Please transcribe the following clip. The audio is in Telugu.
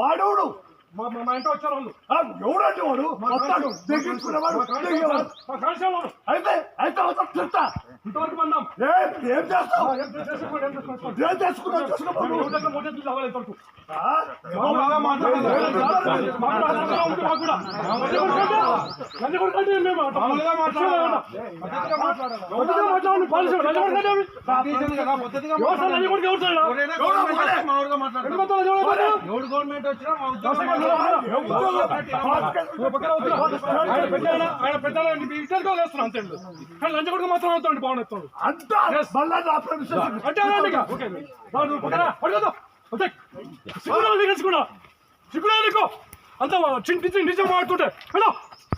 వాడోడు మా ఇంట్లో వచ్చారు వాళ్ళు. ఎవడండి వాడు? వస్తాడు. తెగించుకునేవాడు. అయితే అయితే వస్తాం చెప్తా. ఇంతవరకు మందాం. ఏం చేస్తావు? ఏం చేసుకున్నావు? ఎవడు గవర్నమెంట్ వచ్చినా ఆయన పెట్టాలని విచారుకోలేస్తున్నాం అంతే కానీ లంచగొడుకు మాత్రం అవుతాడు పవన్ సిగ్గులే నీకు. అంతా చింతించి నిజం ఆడుతుంటే హలో